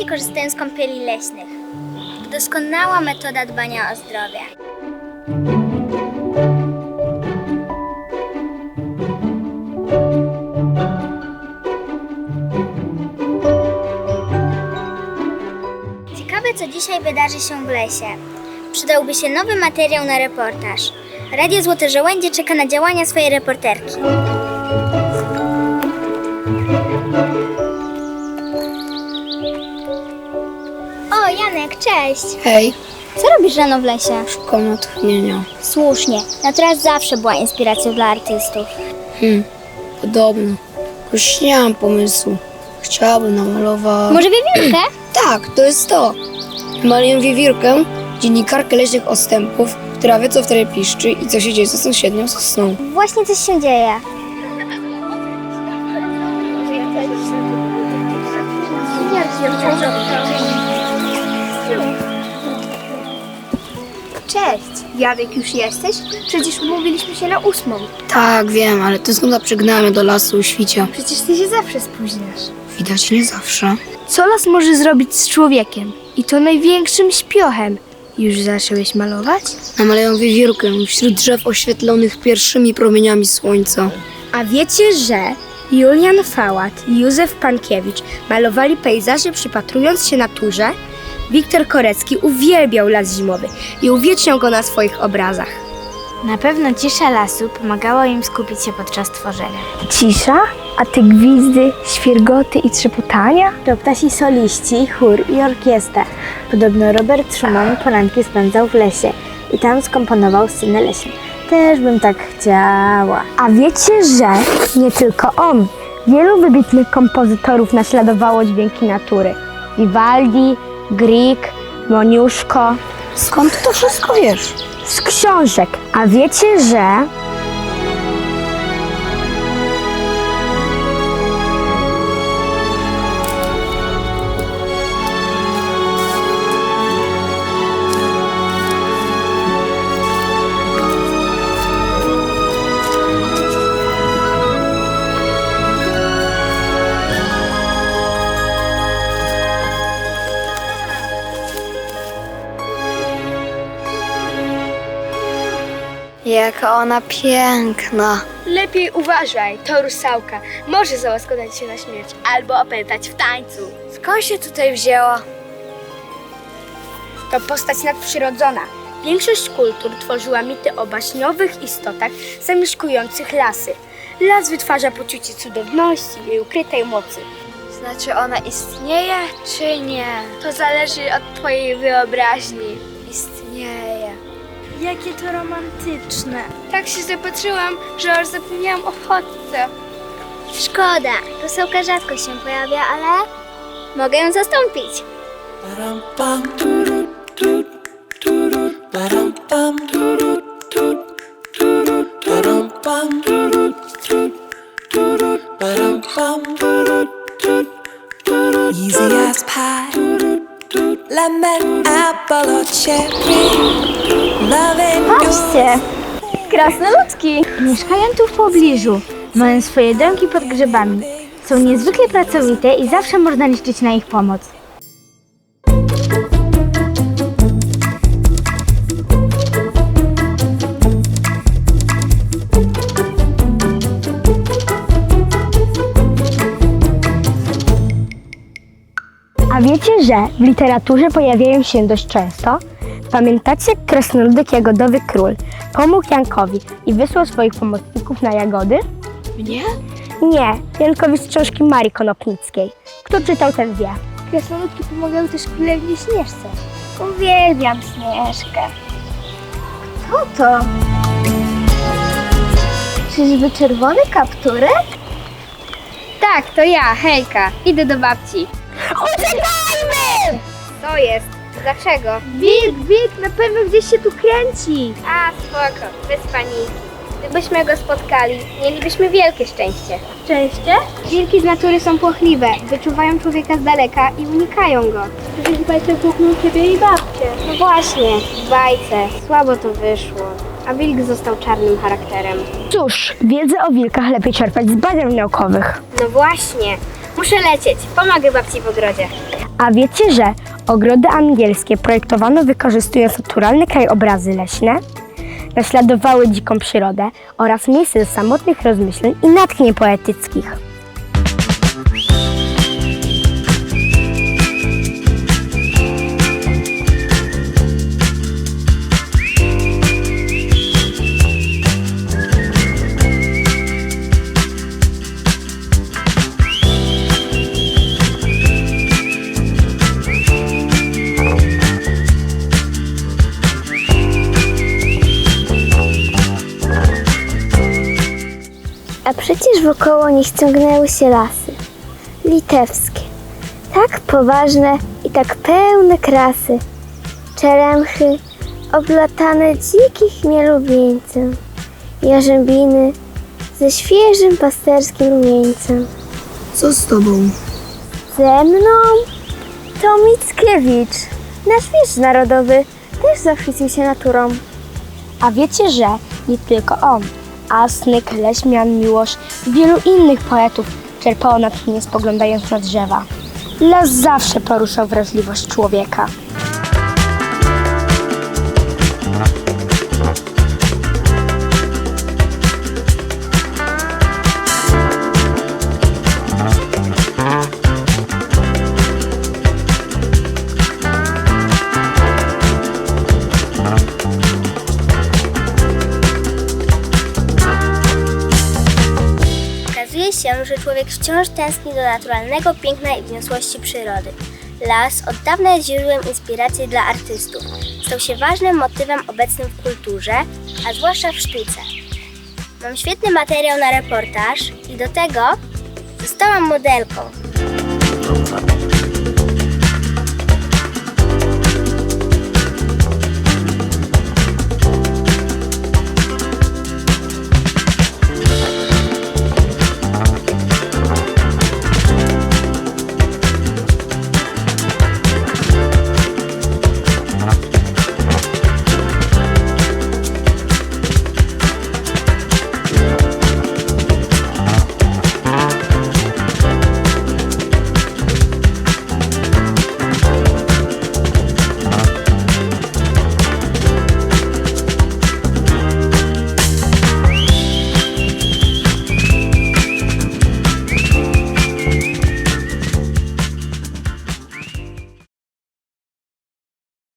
Najczęściej korzystają z kąpieli leśnych. Doskonała metoda dbania o zdrowie. Ciekawe, co dzisiaj wydarzy się w lesie. Przydałby się nowy materiał na reportaż. Radio Złote Żołędzie czeka na działania swojej reporterki. Janek, cześć! Hej, Co robisz rano w lesie? szukam natchnienia. Słusznie, natura zawsze była inspiracją dla artystów. Hmm, podobno. Już nie mam pomysłu. Chciałabym namalować... Może wiewiórkę? Tak, to jest to. Maluję wiewiórkę, dziennikarkę leśnych odstępów, która wie co wtedy piszczy i co się dzieje ze sąsiednią sosną. Właśnie coś się dzieje. Cześć, Jadek już jesteś? Przecież umówiliśmy się na ósmą. Tak, wiem, ale to znuda przegnała mnie do lasu u świcia. Przecież ty się zawsze spóźniasz. Widać nie zawsze. Co las może zrobić z człowiekiem? I to największym śpiochem. Już zacząłeś malować? Namaluję wiewiórkę wśród drzew oświetlonych pierwszymi promieniami słońca. A wiecie, że Julian Fałat i Józef Pankiewicz malowali pejzaże przypatrując się naturze? Wiktor Korecki uwielbiał las zimowy i uwieczniał go na swoich obrazach. Na pewno cisza lasu pomagała im skupić się podczas tworzenia. Cisza? A te gwizdy, świergoty i trzepotania? To ptasi soliści, chór i orkiestra. Podobno Robert Schumann poranki spędzał w lesie i tam skomponował scenę leśną. Też bym tak chciała. A wiecie, że nie tylko on. Wielu wybitnych kompozytorów naśladowało dźwięki natury. Vivaldi, Grieg, Moniuszko. Skąd to wszystko wiesz? Z książek. A wiecie, że... Jaka ona piękna. Lepiej uważaj, to rusałka. Może załaskotać się na śmierć albo opętać w tańcu. Skąd się tutaj wzięła? To postać nadprzyrodzona. Większość kultur tworzyła mity o baśniowych istotach zamieszkujących lasy. Las wytwarza poczucie cudowności i ukrytej mocy. Znaczy ona istnieje, czy nie? To zależy od twojej wyobraźni. Istnieje. Jakie to romantyczne. Tak się zapatrzyłam, że aż zapomniałam o fotce. Szkoda, rosołka rzadko się pojawia, ale mogę ją zastąpić. Easy as pie, lemon, apple or cherry. Patrzcie! Krasnoludki! Mieszkają tu w pobliżu. Mają swoje domki pod grzybami. Są niezwykle pracowite i zawsze można liczyć na ich pomoc. A wiecie, że w literaturze pojawiają się dość często? Pamiętacie krasnoludek Jagodowy Król pomógł Jankowi i wysłał swoich pomocników na jagody? Mnie? Nie, Jankowi z książki Marii Konopnickiej. Kto czytał, ten wie. Krasnoludki pomagały też królewnie Śnieżce. Uwielbiam Śnieżkę. Kto to? Czyżby czerwony kapturek? Tak, to ja, Hejka. Idę do babci. Uciekajmy! Co jest? Dlaczego? Wilk, wilk, na pewno gdzieś się tu kręci. A, spoko, bez paniki. Gdybyśmy go spotkali, mielibyśmy wielkie szczęście. Szczęście? Wilki z natury są płochliwe, wyczuwają człowieka z daleka i unikają go. Przecież bajce puknął ciebie i babcię. No właśnie, w bajce. Słabo to wyszło. A wilk został czarnym charakterem. Cóż, wiedzę o wilkach lepiej czerpać z badań naukowych. No właśnie. Muszę lecieć. Pomagę babci w ogrodzie. A wiecie, że ogrody angielskie projektowano wykorzystując naturalne krajobrazy leśne? Naśladowały dziką przyrodę oraz miejsce do samotnych rozmyśleń i natchnień poetyckich. Przecież wokoło nich ciągnęły się lasy. Litewskie. Tak poważne i tak pełne krasy. Czeremchy oblatane dzikich mielubieńcem. Jarzębiny ze świeżym pasterskim rumieńcem. Co z tobą? Ze mną to Mickiewicz, nasz wiersz narodowy, też zachwycił się naturą. A wiecie, że nie tylko on, Asnyk, Leśmian, Miłosz i wielu innych poetów czerpało natchnienie spoglądając na drzewa. Las zawsze poruszał wrażliwość człowieka. Że człowiek wciąż tęskni do naturalnego piękna i wniosłości przyrody. Las od dawna jest źródłem inspiracji dla artystów. Stał się ważnym motywem obecnym w kulturze, a zwłaszcza w sztuce. Mam świetny materiał na reportaż i do tego zostałam modelką.